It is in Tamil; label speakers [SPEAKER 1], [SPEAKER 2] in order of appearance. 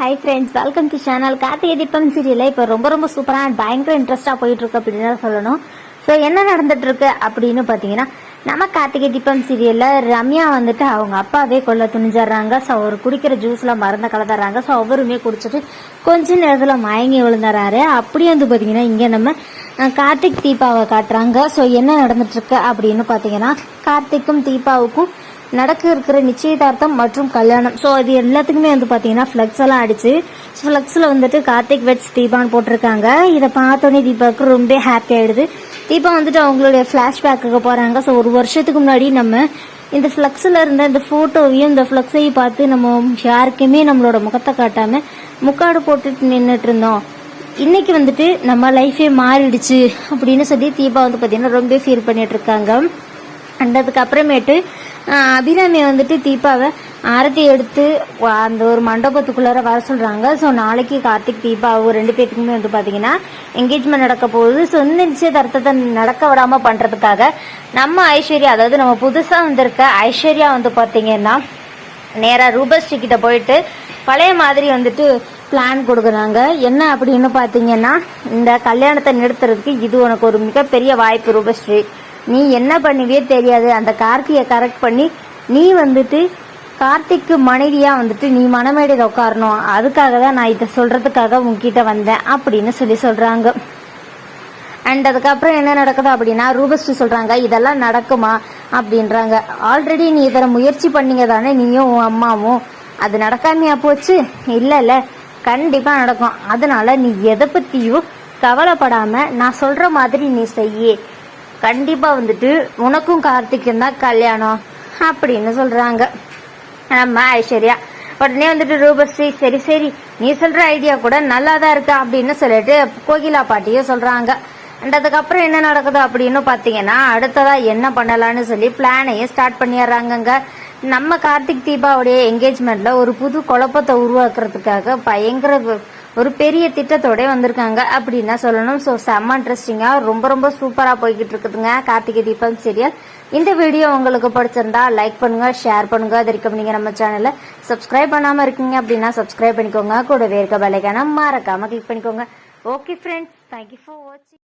[SPEAKER 1] Hi friends welcome to channel Karthigai Deepam சீரியலில் இப்போ ரொம்ப ரொம்ப சூப்பராக அண்ட் பயங்கர இன்ட்ரெஸ்ட்டாக போயிட்டுருக்கு அப்படின்னு தான் சொல்லணும். ஸோ என்ன நடந்துகிட்ருக்கு அப்படின்னு பார்த்தீங்கன்னா நம்ம கார்த்திகை தீபம் சீரியலில் ரம்யா வந்துட்டு அவங்க அப்பாவே கொல்ல துணிஞ்சிடுறாங்க. ஸோ அவர் குடிக்கிற ஜூஸில் மறந்து கலந்துடுறாங்க. ஸோ அவருமே குடிச்சிட்டு கொஞ்ச நேரத்தில் மயங்கி விழுந்துறாரு அப்படியே வந்து பார்த்தீங்கன்னா இங்கே நம்ம கார்த்திக் தீபாவை காட்டுறாங்க. ஸோ என்ன நடந்துட்டுருக்கு அப்படின்னு பார்த்தீங்கன்னா கார்த்திக்கும் தீபாவுக்கும் நடக்க இருக்கிற நிச்சயதார்த்தம் மற்றும் கல்யாணம். ஸோ அது எல்லாத்துக்குமே வந்து பார்த்தீங்கன்னா ஃப்ளெக்ஸ் எல்லாம் அடிச்சு ஃப்ளெக்ஸில் வந்துட்டு கார்த்திக் வெட்ஸ் தீபான்னு போட்டிருக்காங்க. இதை பார்த்தோன்னே தீபாவுக்கு ரொம்ப ஹாப்பி ஆகிடுது தீபா வந்துட்டு அவங்களுடைய ஃப்ளாஷ்பேக்குக்கு போகிறாங்க ஸோ ஒரு வருஷத்துக்கு முன்னாடி நம்ம இந்த ஃப்ளெக்ஸில் இருந்த இந்த ஃபோட்டோவையும் இந்த ஃப்ளெக்ஸையும் பார்த்து நம்ம யாருக்குமே நம்மளோட முகத்தை காட்டாமல் முக்காடு போட்டுட்டு நின்றுட்டு இருந்தோம். இன்னைக்கு வந்துட்டு நம்ம லைஃபே மாறிடுச்சு அப்படின்னு சொல்லி தீபா வந்து பார்த்தீங்கன்னா ரொம்ப ஃபீல் பண்ணிட்டு இருக்காங்க. அண்ட் அதுக்கப்புறமேட்டு அபிராமி வந்துட்டு தீபாவை ஆரத்தி எடுத்து அந்த ஒரு மண்டபத்துக்குள்ளார வர சொல்கிறாங்க ஸோ நாளைக்கு கார்த்திக் தீபா அவங்க ரெண்டு பேர்த்துக்குமே வந்து பார்த்தீங்கன்னா என்கேஜ்மெண்ட் நடக்க போகுது. ஸோ இந்த நிச்சயதார்த்தத்தை நடக்க விடாமல் பண்ணுறதுக்காக நம்ம ஐஸ்வர்யா அதாவது நம்ம புதுசாக வந்திருக்க ஐஸ்வர்யா வந்து பார்த்தீங்கன்னா நேராக ரூபஸ்ரீ கிட்ட போயிட்டு பழைய மாதிரி வந்துட்டு பிளான் கொடுக்குறாங்க. என்ன அப்படின்னு பார்த்தீங்கன்னா இந்த கல்யாணத்தை நிறுத்துறதுக்கு இது உனக்கு ஒரு மிகப்பெரிய வாய்ப்பு ரூபஸ்ரீ. நீ என்ன பண்ணுவே தெரியாது. அந்த கார்த்தியை கரெக்ட் பண்ணி நீ வந்துட்டு கார்த்திக்கு மனைவியாக வந்துட்டு நீ மனமேடையில் உட்காரணும். அதுக்காக தான் நான் இதை சொல்கிறதுக்காக உங்ககிட்ட வந்தேன் அப்படின்னு சொல்லி சொல்கிறாங்க அண்ட் அதுக்கப்புறம் என்ன நடக்குது அப்படின்னா ரூபஸ்ரீ சொல்கிறாங்க இதெல்லாம் நடக்குமா அப்படின்றாங்க. ஆல்ரெடி நீ இதில் முயற்சி பண்ணீங்க தானே நீயும் உன் அம்மாவும். அது நடக்காமையா போச்சு? இல்லை இல்லை. கண்டிப்பாக நடக்கும். அதனால நீ எதை பற்றியும் கவலைப்படாமல் நான் சொல்கிற மாதிரி நீ செய்ய. கண்டிப்பாக வந்துட்டு உனக்கும் கார்த்திக்கும் தான் கல்யாணம் அப்படின்னு சொல்கிறாங்க நம்ம ஐஸ்வர்யா. உடனே வந்துட்டு ரூபஸ்ரீ சரி சரி நீ சொல்கிற ஐடியா கூட நல்லா தான் இருக்கு அப்படின்னு சொல்லிட்டு கோகிலா பாட்டியும் சொல்கிறாங்க அண்ட் அதுக்கப்புறம் என்ன நடக்குது அப்படின்னு பார்த்தீங்கன்னா அடுத்ததாக என்ன பண்ணலாம்னு சொல்லி பிளானையும் ஸ்டார்ட் பண்ணிடுறாங்கங்க. நம்ம கார்த்திக் தீபாவுடைய என்கேஜ்மெண்ட்டில் ஒரு புது குழப்பத்தை உருவாக்குறதுக்காக பயங்கர ஒரு பெரிய திட்டத்தோட வந்திருக்காங்க அப்படின்னு சொல்லணும். ஸோ செம்ம இன்ட்ரெஸ்டிங்காக ரொம்ப ரொம்ப சூப்பராக போய்கிட்டு இருக்குதுங்க. கார்த்திகை தீபம் சீரியல் இந்த வீடியோ உங்களுக்கு பிடிச்சிருந்தா லைக் பண்ணுங்க ஷேர் பண்ணுங்க. அது வரைக்கும் நீங்க நம்ம சேனலை சப்ஸ்கிரைப் பண்ணாம இருக்கீங்க அப்படின்னா சப்ஸ்கிரைப் பண்ணிக்கோங்க. கூடவே இருக்க வேலைக்கான மறக்காம கிளிக் பண்ணிக்கோங்க. ஓகே ஃப்ரெண்ட்ஸ் தேங்க்யூ ஃபார் வாட்சிங்